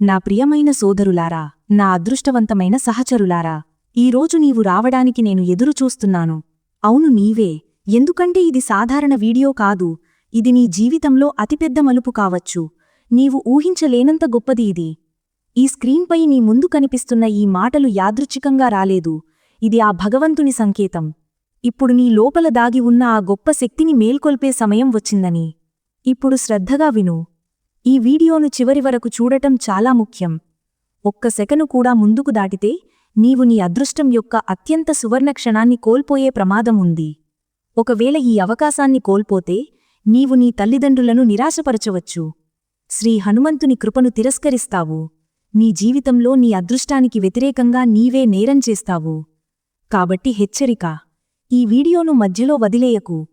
నా ప్రియమైన సోదరులారా నా అదృష్టవంతమైన సహచరులారా ఈరోజు నీవు రావడానికి నేను ఎదురుచూస్తున్నాను అవును నీవే ఎందుకంటే ఇది సాధారణ వీడియో కాదు ఇది నీ జీవితంలో అతిపెద్ద మలుపు కావచ్చు. నీవు ఊహించలేనంత గొప్పది ఇది. ఈ స్క్రీన్పై నీ ముందు కనిపిస్తున్న ఈ మాటలు యాదృచ్ఛికంగా రాలేదు. ఇది ఆ భగవంతుని సంకేతం. ఇప్పుడు నీ లోపల దాగి ఉన్న ఆ గొప్ప శక్తిని మేల్కొల్పే సమయం వచ్చిందని. ఇప్పుడు శ్రద్ధగా విను. ఈ వీడియోను చివరి వరకు చూడటం చాలా ముఖ్యం. ఒక్క సెకను కూడా ముందుకు దాటితే నీవు నీ అదృష్టం యొక్క అత్యంత సువర్ణ క్షణాన్ని కోల్పోయే ప్రమాదం ఉంది. ఒకవేళ ఈ అవకాశాన్ని కోల్పోతే నీవు నీ తల్లిదండ్రులను నిరాశపరచవచ్చు. శ్రీ హనుమంతుని కృపను తిరస్కరిస్తావు. నీ జీవితంలో నీ అదృష్టానికి వ్యతిరేకంగా నీవే నేరం చేస్తావు. కాబట్టి హెచ్చరిక. ఈ వీడియోను మధ్యలో వదిలేయకు.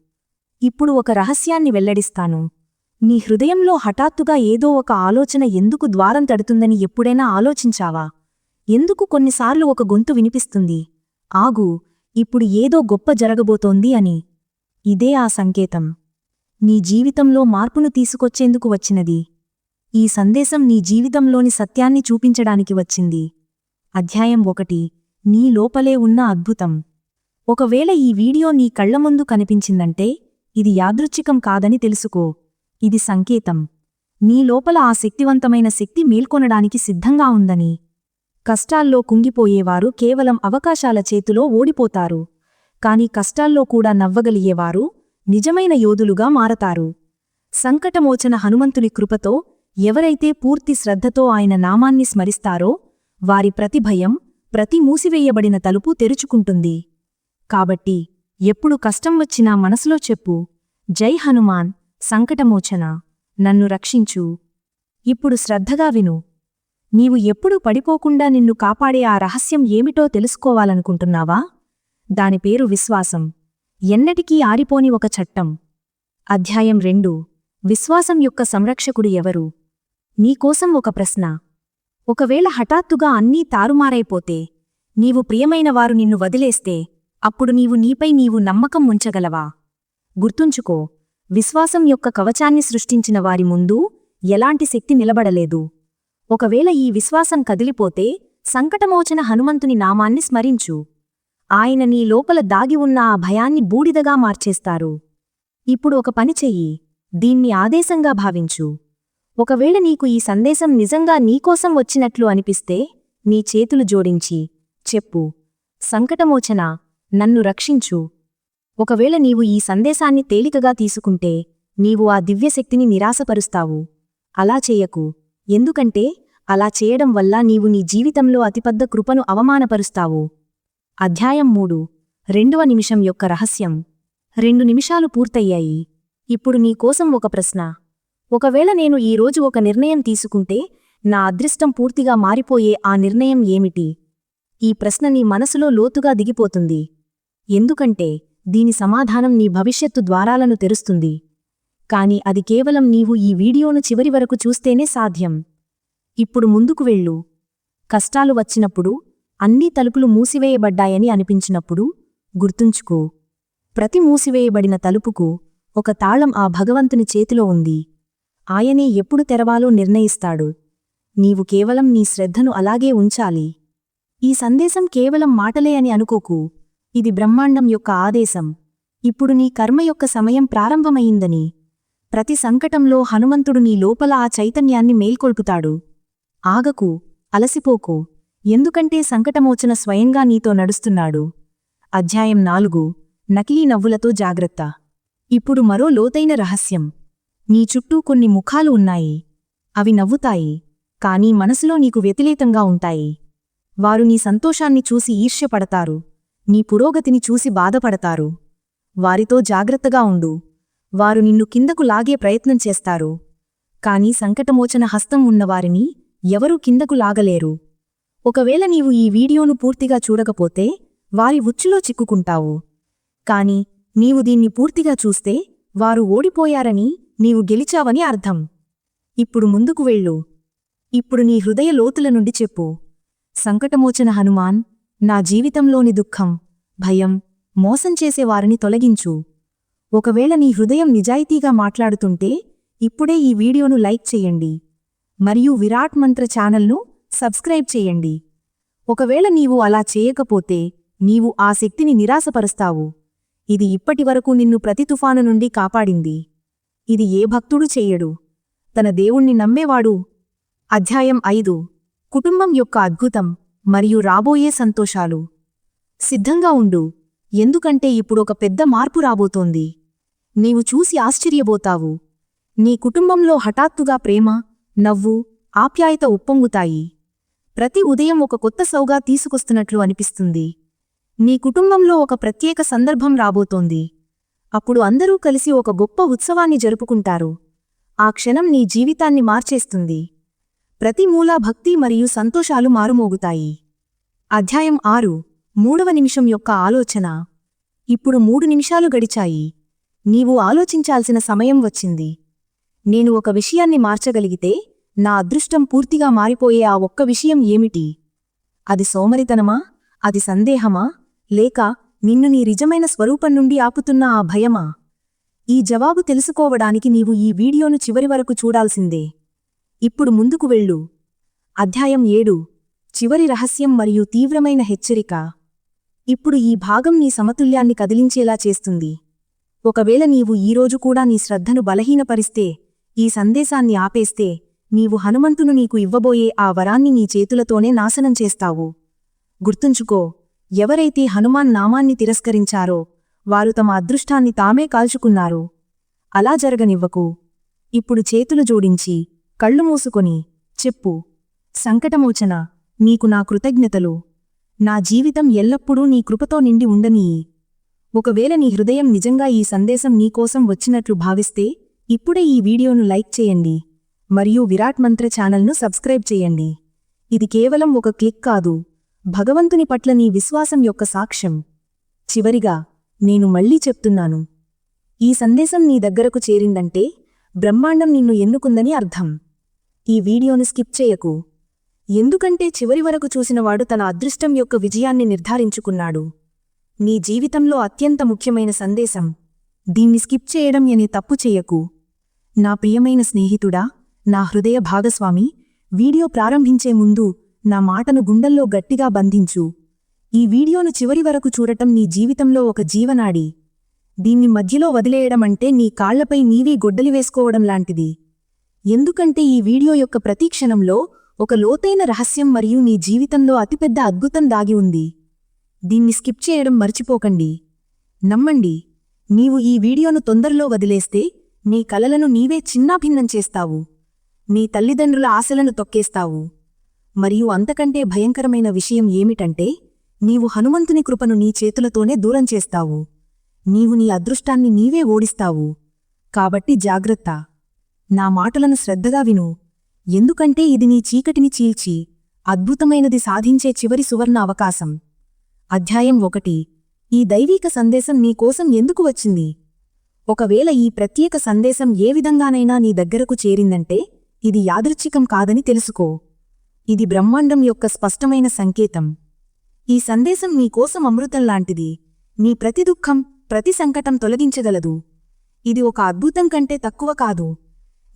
ఇప్పుడు ఒక రహస్యాన్ని వెల్లడిస్తాను. నీ హృదయంలో హఠాత్తుగా ఏదో ఒక ఆలోచన ఎందుకు ద్వారం తడుతుందని ఎప్పుడైనా ఆలోచించావా? ఎందుకు కొన్నిసార్లు ఒక గొంతు వినిపిస్తుంది? ఆగు ఇప్పుడు ఏదో గొప్ప జరగబోతోంది అని. ఇదే ఆ సంకేతం. నీ జీవితంలో మార్పును తీసుకొచ్చేందుకు వచ్చినది. ఈ సందేశం నీ జీవితంలోని సత్యాన్ని చూపించడానికి వచ్చింది. అధ్యాయం ఒకటి. నీ లోపలే ఉన్న అద్భుతం. ఒకవేళ ఈ వీడియో నీ కళ్ళ ముందు కనిపించిందంటే ఇది యాదృచ్ఛికం కాదని తెలుసుకో. ఇది సంకేతం. నీ లోపల ఆ శక్తివంతమైన శక్తి మేల్కొనడానికి సిద్ధంగా ఉందని. కష్టాల్లో కుంగిపోయేవారు కేవలం అవకాశాల చేతిలో ఓడిపోతారు. కాని కష్టాల్లో కూడా నవ్వగలిగేవారు నిజమైన యోధులుగా మారతారు. సంకటమోచన హనుమంతుని కృపతో ఎవరైతే పూర్తి శ్రద్ధతో ఆయన నామాన్ని స్మరిస్తారో వారి ప్రతి భయం ప్రతి మూసివేయబడిన తలుపు తెరుచుకుంటుంది. కాబట్టి ఎప్పుడు కష్టం వచ్చినా మనసులో చెప్పు జై హనుమాన్! సంకటమోచన నన్ను రక్షించు. ఇప్పుడు శ్రద్ధగా విను. నీవు ఎప్పుడూ పడిపోకుండా నిన్ను కాపాడే ఆ రహస్యం ఏమిటో తెలుసుకోవాలనుకుంటున్నావా? దాని పేరు విశ్వాసం. ఎన్నటికీ ఆరిపోని ఒక చట్టం. అధ్యాయం రెండు. విశ్వాసం యొక్క సంరక్షకుడు ఎవరు? నీకోసం ఒక ప్రశ్న. ఒకవేళ హఠాత్తుగా అన్నీ తారుమారైపోతే నీవు ప్రియమైనవారు నిన్ను వదిలేస్తే అప్పుడు నీవు నీపై నీవు నమ్మకం ఉంచగలవా? గుర్తుంచుకో విశ్వాసం యొక్క కవచాన్ని సృష్టించిన వారి ముందు ఎలాంటి శక్తి నిలబడలేదు. ఒకవేళ ఈ విశ్వాసం కదిలిపోతే సంకటమోచన హనుమంతుని నామాన్ని స్మరించు. ఆయన నీ లోపల దాగి ఉన్న ఆ భయాన్ని బూడిదగా మార్చేస్తారు. ఇప్పుడు ఒక పని చెయ్యి. దీన్ని ఆదేశంగా భావించు. ఒకవేళ నీకు ఈ సందేశం నిజంగా నీకోసం వచ్చినట్లు అనిపిస్తే నీ చేతులు జోడించి చెప్పు. సంకటమోచన నన్ను రక్షించు. ఒకవేళ నీవు ఈ సందేశాన్ని తేలికగా తీసుకుంటే నీవు ఆ దివ్యశక్తిని నిరాశపరుస్తావు. అలా చేయకు. ఎందుకంటే అలా చేయడం వల్ల నీవు నీ జీవితంలో అతిపెద్ద కృపను అవమానపరుస్తావు. అధ్యాయం మూడు. రెండవ నిమిషం యొక్క రహస్యం. రెండు నిమిషాలు పూర్తయ్యాయి. ఇప్పుడు నీకోసం ఒక ప్రశ్న. ఒకవేళ నేను ఈరోజు ఒక నిర్ణయం తీసుకుంటే నా అదృష్టం పూర్తిగా మారిపోయే ఆ నిర్ణయం ఏమిటి? ఈ ప్రశ్న నీ మనసులో లోతుగా దిగిపోతుంది. ఎందుకంటే దీని సమాధానం నీ భవిష్యత్తు ద్వారాలను తెరుస్తుంది. కాని అది కేవలం నీవు ఈ వీడియోను చివరి వరకు చూస్తేనే సాధ్యం. ఇప్పుడు ముందుకు వెళ్ళు. కష్టాలు వచ్చినప్పుడు అన్ని తలుపులు మూసివేయబడ్డాయని అనిపించినప్పుడు గుర్తుంచుకో. ప్రతి మూసివేయబడిన తలుపుకు ఒక తాళం ఆ భగవంతుని చేతిలో ఉంది. ఆయనే ఎప్పుడు తెరవాలో నిర్ణయిస్తాడు. నీవు కేవలం నీ శ్రద్ధను అలాగే ఉంచాలి. ఈ సందేశం కేవలం మాటలే అని అనుకోకు. ఇది బ్రహ్మాండం యొక్క ఆదేశం. ఇప్పుడు నీ కర్మ యొక్క సమయం ప్రారంభమయిందని ప్రతి సంకటంలో హనుమంతుడు నీ లోపల ఆ చైతన్యాన్ని మేల్కొల్పుతాడు. ఆగకు అలసిపోకు. ఎందుకంటే సంకటమోచన స్వయంగా నీతో నడుస్తున్నాడు. అధ్యాయం నాలుగు. నకిలీ నవ్వులతో జాగ్రత్త. ఇప్పుడు మరో లోతైన రహస్యం. నీ చుట్టూ కొన్ని ముఖాలు ఉన్నాయి. అవి నవ్వుతాయి. కానీ మనసులో నీకు వ్యతిరేకంగా ఉంటాయి. వారు నీ సంతోషాన్ని చూసి ఈర్ష్యపడతారు. నీ పురోగతిని చూసి బాధపడతారు. వారితో జాగ్రత్తగా ఉండు. వారు నిన్ను కిందకు లాగే ప్రయత్నం చేస్తారు. కాని సంకటమోచన హస్తం ఉన్నవారిని ఎవరూ కిందకు లాగలేరు. ఒకవేళ నీవు ఈ వీడియోను పూర్తిగా చూడకపోతే వారి ఉచ్చులో చిక్కుకుంటావు. కాని నీవు దీన్ని పూర్తిగా చూస్తే వారు ఓడిపోయారని నీవు గెలిచావని అర్థం. ఇప్పుడు ముందుకు వెళ్ళు. ఇప్పుడు నీ హృదయ లోతుల నుండి చెప్పు. సంకటమోచన హనుమాన్ నా జీవితంలోని దుఃఖం భయం మోసం చేసేవారిని తొలగించు. ఒకవేళ నీ హృదయం నిజాయితీగా మాట్లాడుతుంటే ఇప్పుడే ఈ వీడియోను లైక్ చేయండి. మరియు విరాట్ మంత్ర ఛానల్ను సబ్స్క్రైబ్ చేయండి. ఒకవేళ నీవు అలా చేయకపోతే నీవు ఆ శక్తిని నిరాశపరుస్తావు. ఇది ఇప్పటివరకు నిన్ను ప్రతి తుఫాను నుండి కాపాడింది. ఇది ఏ భక్తుడు చేయడు. తన దేవుణ్ణి నమ్మేవాడు. అధ్యాయం ఐదు. కుటుంబం యొక్క అద్భుతం. మరియు రాబోయే సంతోషాలు. సిద్ధంగా ఉండు. ఎందుకంటే ఇప్పుడొక పెద్ద మార్పు రాబోతోంది. నీవు చూసి ఆశ్చర్యబోతావు నీ కుటుంబంలో హఠాత్తుగా ప్రేమ నవ్వు ఆప్యాయత ఉప్పొంగుతాయి. ప్రతి ఉదయం ఒక కొత్త సౌగా తీసుకొస్తున్నట్లు అనిపిస్తుంది. నీ కుటుంబంలో ఒక ప్రత్యేక సందర్భం రాబోతోంది. అప్పుడు అందరూ కలిసి ఒక గొప్ప ఉత్సవాన్ని జరుపుకుంటారు. ఆ క్షణం నీ జీవితాన్ని మార్చేస్తుంది. ప్రతి మూలా భక్తి మరియు సంతోషాలు మారుమోగుతాయి. అధ్యాయం ఆరు మూడవ నిమిషం యొక్క ఆలోచన. ఇప్పుడు మూడు నిమిషాలు గడిచాయి. నీవు ఆలోచించాల్సిన సమయం వచ్చింది. నేను ఒక విషయాన్ని మార్చగలిగితే నా అదృష్టం పూర్తిగా మారిపోయే ఆ ఒక్క విషయం ఏమిటి? అది సోమరితనమా? అది సందేహమా? లేక నిన్ను నీ నిజమైన స్వరూపం నుండి ఆపుతున్న ఆ భయమా? ఈ జవాబు తెలుసుకోవడానికి నీవు ఈ వీడియోను చివరి వరకు చూడాల్సిందే. ఇప్పుడు ముందుకు వెళ్ళు. అధ్యాయం ఏడు. చివరి రహస్యం మరియు తీవ్రమైన హెచ్చరిక. ఇప్పుడు ఈ భాగం నీ సమతుల్యాన్ని కదిలించేలా చేస్తుంది. ఒకవేళ నీవు ఈరోజు కూడా నీ శ్రద్ధను బలహీనపరిస్తే ఈ సందేశాన్ని ఆపేస్తే నీవు హనుమంతును నీకు ఇవ్వబోయే ఆ వరాన్ని నీ చేతులతోనే నాశనం చేస్తావు. గుర్తుంచుకో ఎవరైతే హనుమాన్ నామాన్ని తిరస్కరించారో వారు తమ అదృష్టాన్ని తామే కాల్చుకున్నారు. అలా జరగనివ్వకు. ఇప్పుడు చేతులు జోడించి కళ్ళు మూసుకొని చెప్పు. సంకటమోచన. నీకు నా కృతజ్ఞతలు. నా జీవితం ఎల్లప్పుడూ నీ కృపతో నిండి ఉండనీ. ఒకవేళ నీ హృదయం నిజంగా ఈ సందేశం నీకోసం వచ్చినట్లు భావిస్తే ఇప్పుడే ఈ వీడియోను లైక్ చేయండి. మరియు విరాట్ మంత్ర ఛానల్ను సబ్స్క్రైబ్ చేయండి. ఇది కేవలం ఒక క్లిక్ కాదు. భగవంతుని పట్ల నీ విశ్వాసం యొక్క సాక్ష్యం. చివరిగా నేను మళ్ళీ చెప్తున్నాను. ఈ సందేశం నీ దగ్గరకు చేరిందంటే బ్రహ్మాండం నిన్ను ఎన్నుకుందని అర్థం. ఈ వీడియోను స్కిప్ చేయకు. ఎందుకంటే చివరి వరకు చూసినవాడు తన అదృష్టం యొక్క విజయాన్ని నిర్ధారించుకున్నాడు. నీ జీవితంలో అత్యంత ముఖ్యమైన సందేశం. దీన్ని స్కిప్ చేయడం అనే తప్పు చేయకు. నా ప్రియమైన స్నేహితుడా నా హృదయ భాగస్వామి వీడియో ప్రారంభించే ముందు నా మాటను గుండెల్లో గట్టిగా బంధించు. ఈ వీడియోను చివరి వరకు చూడటం నీ జీవితంలో ఒక జీవనాడి. దీన్ని మధ్యలో వదిలేయడం అంటే నీ కాళ్ళపై నీవే గొడ్డలి వేసుకోవడం లాంటిది. ఎందుకంటే ఈ వీడియో యొక్క ప్రతి క్షణంలో ఒక లోతైన రహస్యం మరియు నీ జీవితంలో అతిపెద్ద అద్భుతం దాగి ఉంది. దీన్ని స్కిప్ చేయడం మర్చిపోకండి. నమ్మండి నీవు ఈ వీడియోను తొందరలో వదిలేస్తే నీ కలలను నీవే చిన్నాభిన్నం చేస్తావు. నీ తల్లిదండ్రుల ఆశలను తొక్కేస్తావు. మరియు అంతకంటే భయంకరమైన విషయం ఏమిటంటే నీవు హనుమంతుని కృపను నీ చేతులతోనే దూరం చేస్తావు. నీవు నీ అదృష్టాన్ని నీవే ఓడిస్తావు. కాబట్టి జాగ్రత్త. నా మాటలను శ్రద్ధగా విను. ఎందుకంటే ఇది నీ చీకటిని చీల్చి అద్భుతమైనది సాధించే చివరి సువర్ణ అవకాశం. అధ్యాయం ఒకటి. ఈ దైవీక సందేశం నీకోసం ఎందుకు వచ్చింది? ఒకవేళ ఈ ప్రత్యేక సందేశం ఏ విధంగానైనా నీ దగ్గరకు చేరిందంటే ఇది యాదృచ్ఛికం కాదని తెలుసుకో. ఇది బ్రహ్మాండం యొక్క స్పష్టమైన సంకేతం. ఈ సందేశం నీకోసం అమృతంలాంటిది నీ ప్రతి దుఃఖం ప్రతి సంకటం తొలగించగలదు. ఇది ఒక అద్భుతం కంటే తక్కువ కాదు.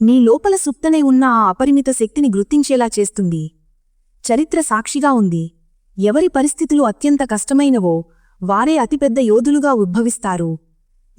నీ లోపల సుప్తనై ఉన్న ఆ అపరిమిత శక్తిని గుర్తించేలా చేస్తుంది. చరిత్ర సాక్షిగా ఉంది. ఎవరి పరిస్థితులు అత్యంత కష్టమైనవో వారే అతిపెద్ద యోధులుగా ఉద్భవిస్తారు.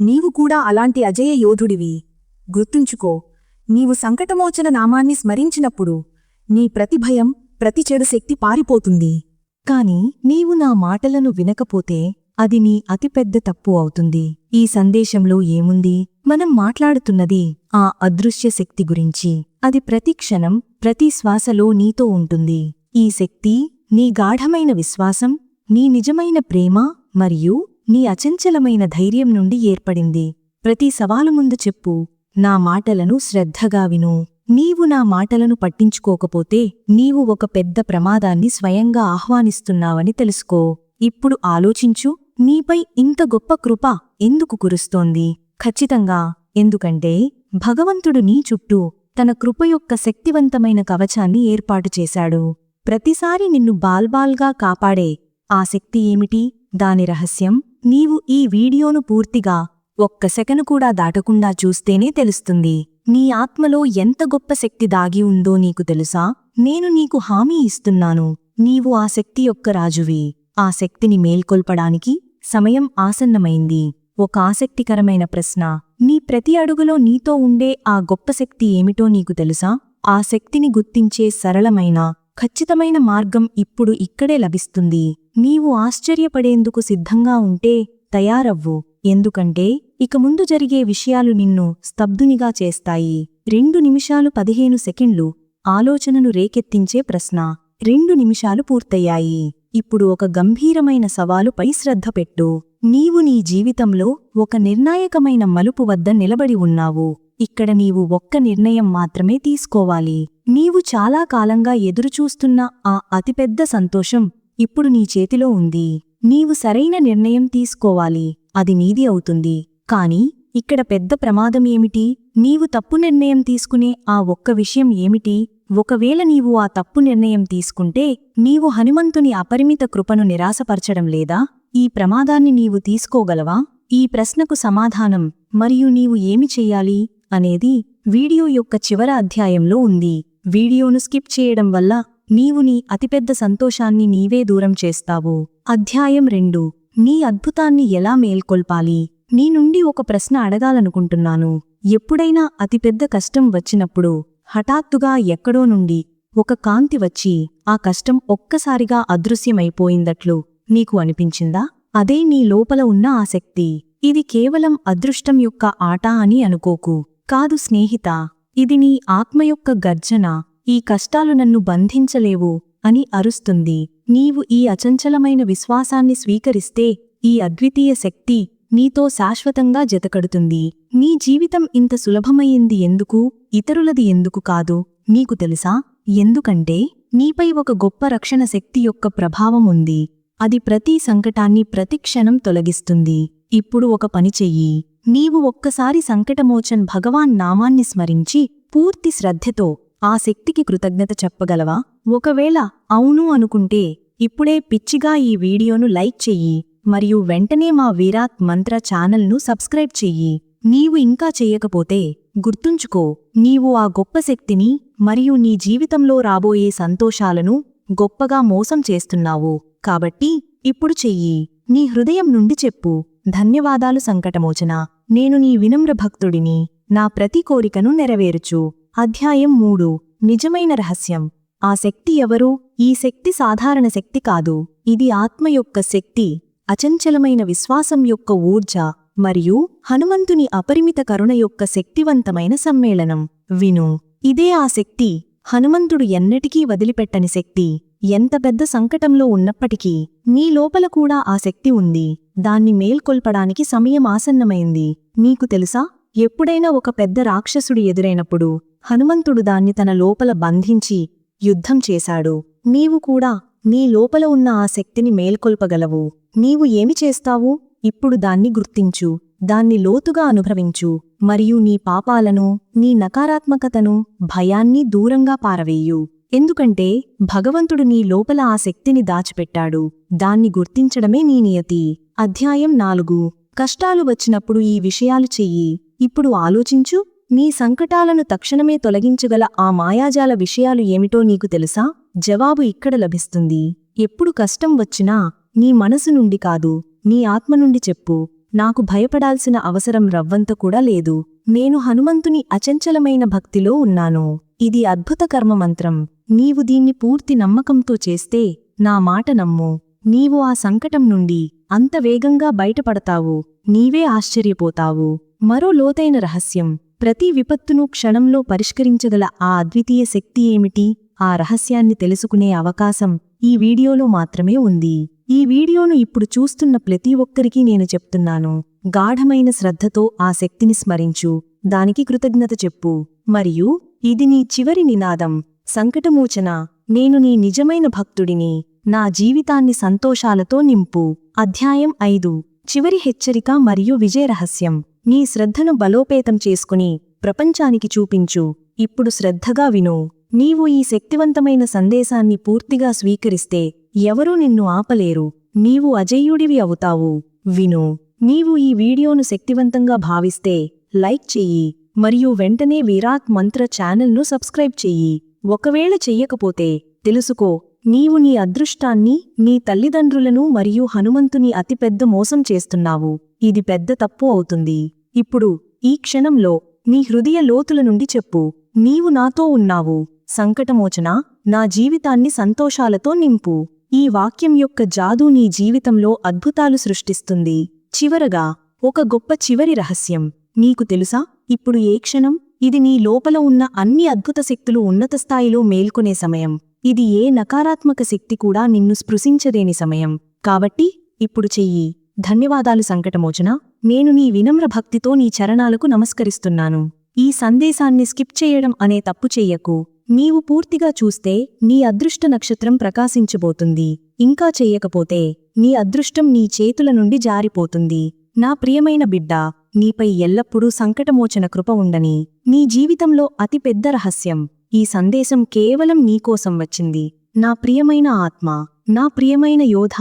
నీవు కూడా అలాంటి అజయ యోధుడివి. గుర్తుంచుకో నీవు సంకటమోచన నామాన్ని స్మరించినప్పుడు నీ ప్రతి భయం ప్రతి చెడు శక్తి పారిపోతుంది. కాని నీవు నా మాటలను వినకపోతే అది నీ అతిపెద్ద తప్పు అవుతుంది. ఈ సందేశంలో ఏముంది? మనం మాట్లాడుతున్నది ఆ అదృశ్య శక్తి గురించి. అది ప్రతి క్షణం ప్రతి శ్వాసలో నీతో ఉంటుంది. ఈ శక్తి నీ గాఢమైన విశ్వాసం నీ నిజమైన ప్రేమ మరియు నీ అచంచలమైన ధైర్యం నుండి ఏర్పడింది. ప్రతి సవాలు ముందు చెప్పు. నా మాటలను శ్రద్ధగా విను. నీవు నా మాటలను పట్టించుకోకపోతే నీవు ఒక పెద్ద ప్రమాదాన్ని స్వయంగా ఆహ్వానిస్తున్నావని తెలుసుకో. ఇప్పుడు ఆలోచించు. నీపై ఇంత గొప్ప కృప ఎందుకు కురుస్తోంది? ఖచ్చితంగా ఎందుకంటే భగవంతుడు నీ చుట్టూ తన కృప యొక్క శక్తివంతమైన కవచాన్ని ఏర్పాటు చేశాడు. ప్రతిసారి నిన్ను బాల్బాల్గా కాపాడే ఆ శక్తి ఏమిటి? దాని రహస్యం నీవు ఈ వీడియోను పూర్తిగా ఒక్క సెకను కూడా దాటకుండా చూస్తేనే తెలుస్తుంది. నీ ఆత్మలో ఎంత గొప్ప శక్తి దాగి ఉందో నీకు తెలుసా? నేను నీకు హామీ ఇస్తున్నాను. నీవు ఆ శక్తి యొక్క రాజువి. ఆ శక్తిని మేల్కొల్పడానికి సమయం ఆసన్నమైంది. ఒక ఆసక్తికరమైన ప్రశ్న. నీ ప్రతి అడుగులో నీతో ఉండే ఆ గొప్ప శక్తి ఏమిటో నీకు తెలుసా? ఆ శక్తిని గుర్తించే సరళమైన ఖచ్చితమైన మార్గం ఇప్పుడు ఇక్కడే లభిస్తుంది. నీవు ఆశ్చర్యపడేందుకు సిద్ధంగా ఉంటే తయారవ్వు. ఎందుకంటే ఇక ముందు జరిగే విషయాలు నిన్ను స్తబ్దునిగా చేస్తాయి. రెండు నిమిషాలు పదిహేను సెకండ్లు ఆలోచనను రేకెత్తించే ప్రశ్న. రెండు నిమిషాలు పూర్తయ్యాయి. ఇప్పుడు ఒక గంభీరమైన సవాలుపై శ్రద్ధ పెట్టు. నీవు నీ జీవితంలో ఒక నిర్ణాయకమైన మలుపు వద్ద నిలబడి ఉన్నావు. ఇక్కడ నీవు ఒక్క నిర్ణయం మాత్రమే తీసుకోవాలి. నీవు చాలా కాలంగా ఎదురుచూస్తున్న ఆ అతిపెద్ద సంతోషం ఇప్పుడు నీ చేతిలో ఉంది. నీవు సరైన నిర్ణయం తీసుకోవాలి. అది నీది అవుతుంది. కాని ఇక్కడ పెద్ద ప్రమాదం ఏమిటి? నీవు తప్పు నిర్ణయం తీసుకునే ఆ ఒక్క విషయం ఏమిటి? ఒకవేళ నీవు ఆ తప్పు నిర్ణయం తీసుకుంటే నీవు హనుమంతుని అపరిమిత కృపను నిరాశపరచడం లేదా? ఈ ప్రమాదాన్ని నీవు తీసుకోగలవా? ఈ ప్రశ్నకు సమాధానం మరియు నీవు ఏమి చెయ్యాలి అనేది వీడియో యొక్క చివర అధ్యాయంలో ఉంది. వీడియోను స్కిప్ చేయడం వల్ల నీవు నీ అతిపెద్ద సంతోషాన్ని నీవే దూరం చేస్తావు. అధ్యాయం రెండు. నీ అద్భుతాన్ని ఎలా మేల్కొల్పాలి? నీ నుండి ఒక ప్రశ్న అడగాలనుకుంటున్నాను. ఎప్పుడైనా అతిపెద్ద కష్టం వచ్చినప్పుడు హఠాత్తుగా ఎక్కడో నుండి ఒక కాంతి వచ్చి ఆ కష్టం ఒక్కసారిగా అదృశ్యమైపోయిందట్లు నీకు అనిపించిందా? అదే నీ లోపల ఉన్న ఆసక్తి ఇది కేవలం అదృష్టం యొక్క ఆట అని అనుకోకు. కాదు స్నేహిత ఇది నీ ఆత్మ యొక్క గర్జన. ఈ కష్టాలు నన్ను బంధించలేవు అని అరుస్తుంది. నీవు ఈ అచంచలమైన విశ్వాసాన్ని స్వీకరిస్తే ఈ అద్వితీయ శక్తి నీతో శాశ్వతంగా జతకడుతుంది. నీ జీవితం ఇంత సులభమయ్యింది ఎందుకు? ఇతరులది ఎందుకు కాదు? నీకు తెలుసా? ఎందుకంటే నీపై ఒక గొప్ప రక్షణ శక్తి యొక్క ప్రభావం ఉంది. అది ప్రతి సంకటాన్ని ప్రతిక్షణం తొలగిస్తుంది. ఇప్పుడు ఒక పని చెయ్యి. నీవు ఒక్కసారి సంకటమోచన్ భగవాన్ నామాన్ని స్మరించి పూర్తి శ్రద్ధతో ఆ శక్తికి కృతజ్ఞత చెప్పగలవా? ఒకవేళ అవును అనుకుంటే ఇప్పుడే పిచ్చిగా ఈ వీడియోను లైక్ చెయ్యి మరియు వెంటనే మా వీరాత్ మంత్ర ఛానల్ను సబ్స్క్రైబ్ చెయ్యి. నీవు ఇంకా చెయ్యకపోతే గుర్తుంచుకో నీవు ఆ గొప్ప శక్తిని మరియు నీ జీవితంలో రాబోయే సంతోషాలను గొప్పగా మోసం చేస్తున్నావు. కాబట్టి ఇప్పుడు చెయ్యి. నీ హృదయం నుండి చెప్పు. ధన్యవాదాలు సంకటమోచన. నేను నీ వినమ్ర భక్తుడిని. నా ప్రతి కోరికను నెరవేరుచు. అధ్యాయం మూడు. నిజమైన రహస్యం. ఆ శక్తి ఎవరు? ఈ శక్తి సాధారణ శక్తి కాదు. ఇది ఆత్మ యొక్క శక్తి. అచంచలమైన విశ్వాసం యొక్క ఊర్జ. మరియు హనుమంతుని అపరిమిత కరుణ యొక్క శక్తివంతమైన సమ్మేళనం. విను. ఇదే ఆ శక్తి. హనుమంతుడు ఎన్నటికీ వదిలిపెట్టని శక్తి ఎంత పెద్ద సంకటంలో ఉన్నప్పటికీ నీ లోపల కూడా ఆ శక్తి ఉంది. దాన్ని మేల్కొల్పడానికి సమయం ఆసన్నమైంది. నీకు తెలుసా? ఎప్పుడైనా ఒక పెద్ద రాక్షసుడు ఎదురైనప్పుడు హనుమంతుడు దాన్ని తన లోపల బంధించి యుద్ధం చేశాడు. నీవు కూడా నీ లోపల ఉన్న ఆ శక్తిని మేల్కొల్పగలవు. నీవు ఏమి చేస్తావు? ఇప్పుడు దాన్ని గుర్తించు. దాన్ని లోతుగా అనుభవించు మరియు నీ పాపాలను నీ నకారాత్మకతను భయాన్ని దూరంగా పారవేయు. ఎందుకంటే భగవంతుడు నీ లోపల ఆ శక్తిని దాచిపెట్టాడు. దాన్ని గుర్తించడమే నీ నియతి. అధ్యాయం నాలుగు. కష్టాలు వచ్చినప్పుడు ఈ విషయాలు చెయ్యి. ఇప్పుడు ఆలోచించు నీ సంకటాలను తక్షణమే తొలగించగల ఆ మాయాజాల విషయాలు ఏమిటో నీకు తెలుసా? జవాబు ఇక్కడ లభిస్తుంది. ఎప్పుడు కష్టం వచ్చినా నీ మనసు నుండి కాదు నీ ఆత్మ నుండి చెప్పు. నాకు భయపడాల్సిన అవసరం రవ్వంత కూడా లేదు. నేను హనుమంతుని అచంచలమైన భక్తిలో ఉన్నాను. ఇది అద్భుత కర్మమంత్రం. నీవు దీన్ని పూర్తి నమ్మకంతో చేస్తే నా మాట నమ్ము. నీవు ఆ సంకటం నుండి అంత వేగంగా బయటపడతావు. నీవే ఆశ్చర్యపోతావు. మరో లోతైన రహస్యం. ప్రతి విపత్తును క్షణంలో పరిష్కరించగల ఆ అద్వితీయ శక్తి ఏమిటి? ఆ రహస్యాన్ని తెలుసుకునే అవకాశం ఈ వీడియోలో మాత్రమే ఉంది. ఈ వీడియోను ఇప్పుడు చూస్తున్న ప్రతి ఒక్కరికీ నేను చెప్తున్నాను. గాఢమైన శ్రద్ధతో ఆ శక్తిని స్మరించు. దానికి కృతజ్ఞత చెప్పు. మరియు ఇది నీ చివరి నినాదం. సంకటమోచన. నేను నీ నిజమైన భక్తుడిని. నా జీవితాన్ని సంతోషాలతో నింపు. అధ్యాయం ఐదు. చివరి హెచ్చరిక మరియు విజయరహస్యం నీ శ్రద్ధను బలోపేతం చేసుకుని ప్రపంచానికి చూపించు. ఇప్పుడు శ్రద్ధగా విను. నీవు ఈ శక్తివంతమైన సందేశాన్ని పూర్తిగా స్వీకరిస్తే ఎవరూ నిన్ను ఆపలేరు నీవు అజేయుడివి అవుతావు. విను నీవు ఈ వీడియోను శక్తివంతంగా భావిస్తే లైక్ చెయ్యి మరియు వెంటనే విరాట్ మంత్ర ఛానల్ను సబ్స్క్రైబ్ చెయ్యి. ఒకవేళ చెయ్యకపోతే తెలుసుకో నీవు నీ అదృష్టాన్ని నీ తల్లిదండ్రులను మరియు హనుమంతుని అతిపెద్ద మోసం చేస్తున్నావు. ఇది పెద్ద తప్పు అవుతుంది. ఇప్పుడు ఈ క్షణంలో నీ హృదయ లోతుల నుండి చెప్పు నీవు నాతో ఉన్నావు. సంకటమోచన నా జీవితాన్ని సంతోషాలతో నింపు. ఈ వాక్యం యొక్క జాదూ నీ జీవితంలో అద్భుతాలు సృష్టిస్తుంది. చివరగా ఒక గొప్ప చివరి రహస్యం. నీకు తెలుసా? ఇప్పుడు ఏ క్షణం? ఇది నీ లోపల ఉన్న అన్ని అద్భుత శక్తులు ఉన్నత స్థాయిలో మేల్కొనే సమయం. ఇది ఏ నకారాత్మక శక్తి కూడా నిన్ను స్పృశించదేని సమయం. కాబట్టి ఇప్పుడు చెయ్యి. ధన్యవాదాలు సంకటమోచన. నేను నీ వినమ్ర భక్తితో నీ చరణాలకు నమస్కరిస్తున్నాను. ఈ సందేశాన్ని స్కిప్ చేయడం అనే తప్పు చెయ్యకు నీవు పూర్తిగా చూస్తే నీ అదృష్ట నక్షత్రం ప్రకాశించబోతుంది. ఇంకా చెయ్యకపోతే నీ అదృష్టం నీ చేతుల నుండి జారిపోతుంది. నా ప్రియమైన బిడ్డా నీపై ఎల్లప్పుడూ సంకటమోచన కృప ఉండని నీ జీవితంలో అతి పెద్ద రహస్యం ఈ సందేశం కేవలం నీకోసం వచ్చింది. నా ప్రియమైన ఆత్మ నా ప్రియమైన యోధ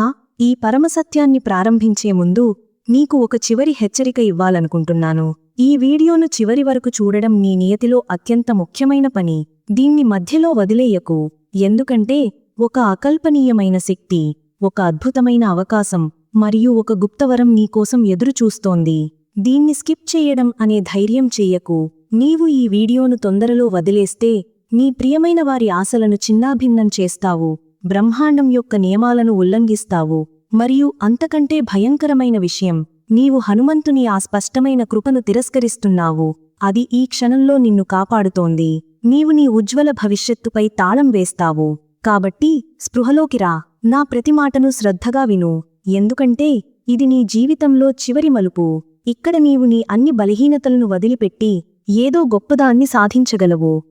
ఈ పరమసత్యాన్ని ప్రారంభించే ముందు నీకు ఒక చివరి హెచ్చరిక ఇవ్వాలనుకుంటున్నాను. ఈ వీడియోను చివరి వరకు చూడడం నీ నియతిలో అత్యంత ముఖ్యమైన పని. దీన్ని మధ్యలో వదిలేయకు. ఎందుకంటే ఒక అకల్పనీయమైన శక్తి ఒక అద్భుతమైన అవకాశం మరియు ఒక గుప్తవరం నీకోసం ఎదురుచూస్తోంది. దీన్ని స్కిప్ చేయడం అనే ధైర్యం చెయ్యకు నీవు ఈ వీడియోను తొందరలో వదిలేస్తే నీ ప్రియమైన వారి ఆశలను చిన్నాభిన్నం చేస్తావు బ్రహ్మాండం యొక్క నియమాలను ఉల్లంఘిస్తావు మరియు అంతకంటే భయంకరమైన విషయం నీవు హనుమంతుని ఆ స్పష్టమైన కృపను తిరస్కరిస్తున్నావు. అది ఈ క్షణంలో నిన్ను కాపాడుతోంది. నీవు నీ ఉజ్వల భవిష్యత్తుపై తాళం వేస్తావు. కాబట్టి స్పృహలోకి రా. నా ప్రతి మాటను శ్రద్ధగా విను. ఎందుకంటే ఇది నీ జీవితంలో చివరి మలుపు. ఇక్కడ నీవు నీ అన్ని బలహీనతలను వదిలిపెట్టి ఏదో గొప్పదాన్ని సాధించగలవు.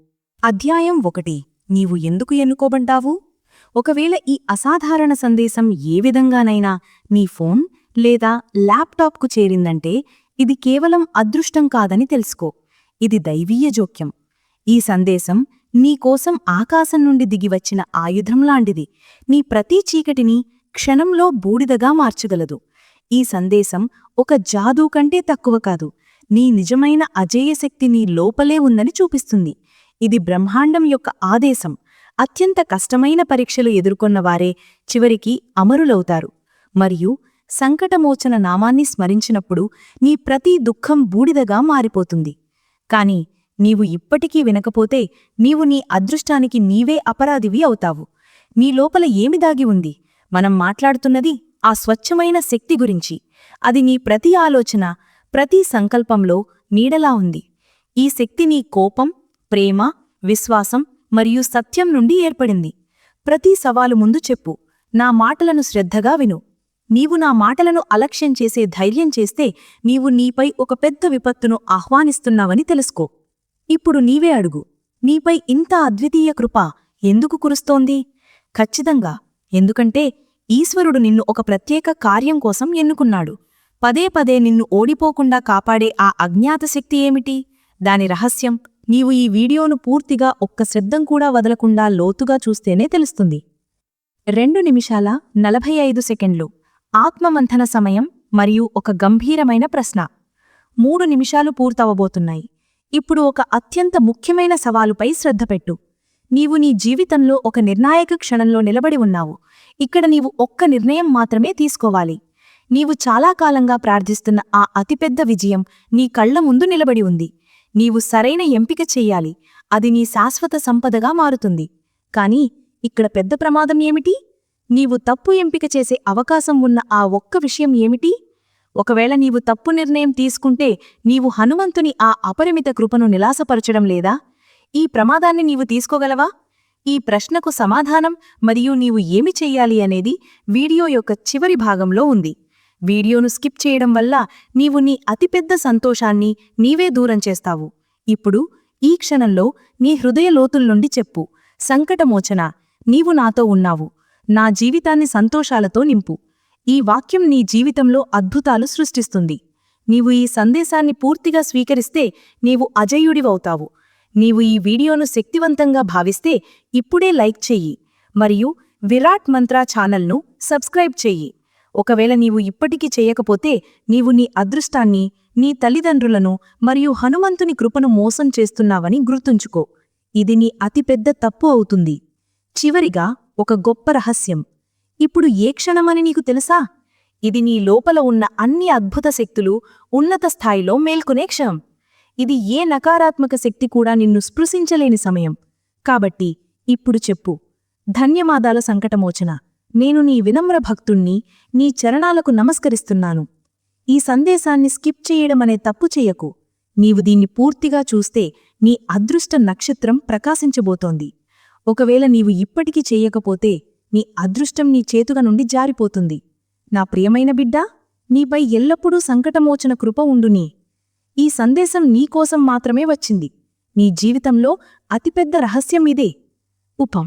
అధ్యాయం ఒకటి. నీవు ఎందుకు ఎన్నుకోబంటావు ఒకవేళ ఈ అసాధారణ సందేశం ఏ విధంగానైనా నీ ఫోన్ లేదా ల్యాప్టాప్కు చేరిందంటే ఇది కేవలం అదృష్టం కాదని తెలుసుకో. ఇది దైవీయ జోక్యం. ఈ సందేశం నీకోసం ఆకాశం నుండి దిగివచ్చిన ఆయుధం లాంటిది. నీ ప్రతి చీకటిని క్షణంలో బూడిదగా మార్చగలదు. ఈ సందేశం ఒక జాదూ కంటే తక్కువ కాదు. నీ నిజమైన అజేయశక్తి నీ లోపలే ఉందని చూపిస్తుంది. ఇది బ్రహ్మాండం యొక్క ఆదేశం. అత్యంత కష్టమైన పరీక్షలు ఎదుర్కొన్నవారే చివరికి అమరులవుతారు. మరియు సంకటమోచన నామాన్ని స్మరించినప్పుడు నీ ప్రతి దుఃఖం బూడిదగా మారిపోతుంది. కాని నీవు ఇప్పటికీ వినకపోతే నీవు నీ అదృష్టానికి నీవే అపరాధివి అవుతావు. నీ లోపల ఏమి దాగి ఉంది? మనం మాట్లాడుతున్నది ఆ స్వచ్ఛమైన శక్తి గురించి. అది నీ ప్రతి ఆలోచన ప్రతి సంకల్పంలో నీడలా ఉంది. ఈ శక్తి నీ కోపం ప్రేమ విశ్వాసం మరియు సత్యం నుండి ఏర్పడింది. ప్రతి సవాలు ముందు చెప్పు. నా మాటలను శ్రద్ధగా విను. నీవు నా మాటలను అలక్ష్యం చేసే ధైర్యం చేస్తే నీవు నీపై ఒక పెద్ద విపత్తును ఆహ్వానిస్తున్నావని తెలుసుకో. ఇప్పుడు నీవే అడుగు నీపై ఇంత అద్వితీయ కృప ఎందుకు కురుస్తోంది? ఖచ్చితంగా ఎందుకంటే ఈశ్వరుడు నిన్ను ఒక ప్రత్యేక కార్యం కోసం ఎన్నుకున్నాడు. పదే పదే నిన్ను ఓడిపోకుండా కాపాడే ఆ అజ్ఞాత శక్తి ఏమిటి? దాని రహస్యం నీవు ఈ వీడియోను పూర్తిగా ఒక్క శ్రద్ధం కూడా వదలకుండా లోతుగా చూస్తేనే తెలుస్తుంది. రెండు నిమిషాల నలభై ఐదు సెకండ్లు. ఆత్మమంథన సమయం మరియు ఒక గంభీరమైన ప్రశ్న. మూడు నిమిషాలు పూర్తవబోతున్నాయి. ఇప్పుడు ఒక అత్యంత ముఖ్యమైన సవాలుపై శ్రద్ధ పెట్టు. నీవు నీ జీవితంలో ఒక నిర్ణాయక క్షణంలో నిలబడి ఉన్నావు. ఇక్కడ నీవు ఒక్క నిర్ణయం మాత్రమే తీసుకోవాలి. నీవు చాలా కాలంగా ప్రార్థిస్తున్న ఆ అతిపెద్ద విజయం నీ కళ్ళ ముందు నిలబడి ఉంది. నీవు సరైన ఎంపిక చెయ్యాలి అది నీ శాశ్వత సంపదగా మారుతుంది. కాని ఇక్కడ పెద్ద ప్రమాదం ఏమిటి? నీవు తప్పు ఎంపిక చేసే అవకాశం ఉన్న ఆ ఒక్క విషయం ఏమిటి? ఒకవేళ నీవు తప్పు నిర్ణయం తీసుకుంటే నీవు హనుమంతుని ఆ అపరిమిత కృపను నిలాసపరచడం లేదా? ఈ ప్రమాదాన్ని నీవు తీసుకోగలవా? ఈ ప్రశ్నకు సమాధానం మరియు నీవు ఏమి చెయ్యాలి అనేది వీడియో యొక్క చివరి భాగంలో ఉంది. వీడియోను స్కిప్ చేయడం వల్ల నీవు నీ అతిపెద్ద సంతోషాన్ని నీవే దూరం చేస్తావు. ఇప్పుడు ఈ క్షణంలో నీ హృదయ లోతుల్నుండి చెప్పు. సంకటమోచన నీవు నాతో ఉన్నావు. నా జీవితాన్ని సంతోషాలతో నింపు. ఈ వాక్యం నీ జీవితంలో అద్భుతాలు సృష్టిస్తుంది. నీవు ఈ సందేశాన్ని పూర్తిగా స్వీకరిస్తే నీవు అజయుడివవుతావు. నీవు ఈ వీడియోను శక్తివంతంగా భావిస్తే ఇప్పుడే లైక్ చెయ్యి. మరియు విరాట్ మంత్రా ఛానల్ను సబ్స్క్రైబ్ చెయ్యి. ఒకవేళ నీవు ఇప్పటికీ చేయకపోతే నీవు నీ అదృష్టాన్ని నీ తల్లిదండ్రులను మరియు హనుమంతుని కృపను మోసం చేస్తున్నావని గుర్తుంచుకో. ఇది నీ అతిపెద్ద తప్పు అవుతుంది. చివరిగా ఒక గొప్ప రహస్యం. ఇప్పుడు ఏ క్షణమని నీకు తెలుసా? ఇది నీ లోపల ఉన్న అన్ని అద్భుత శక్తులు ఉన్నత స్థాయిలో మేల్కొనే క్షణం. ఇది ఏ నకారాత్మక శక్తి కూడా నిన్ను స్పృశించలేని సమయం. కాబట్టి ఇప్పుడు చెప్పు. ధన్యవాదాల సంకటమోచన. నేను నీ వినమ్ర భక్తుణ్ణి నీ చరణాలకు నమస్కరిస్తున్నాను. ఈ సందేశాన్ని స్కిప్ చేయడమనే తప్పు చేయకు. నీవు దీన్ని పూర్తిగా చూస్తే నీ అదృష్ట నక్షత్రం ప్రకాశించబోతోంది. ఒకవేళ నీవు ఇప్పటికీ చెయ్యకపోతే నీ అదృష్టం నీ చేతుగ నుండి జారిపోతుంది. నా ప్రియమైన బిడ్డా నీపై ఎల్లప్పుడూ సంకటమోచన కృప ఉండునీ ఈ సందేశం నీకోసం మాత్రమే వచ్చింది. నీ జీవితంలో అతిపెద్ద రహస్యం ఇదే. ఉపం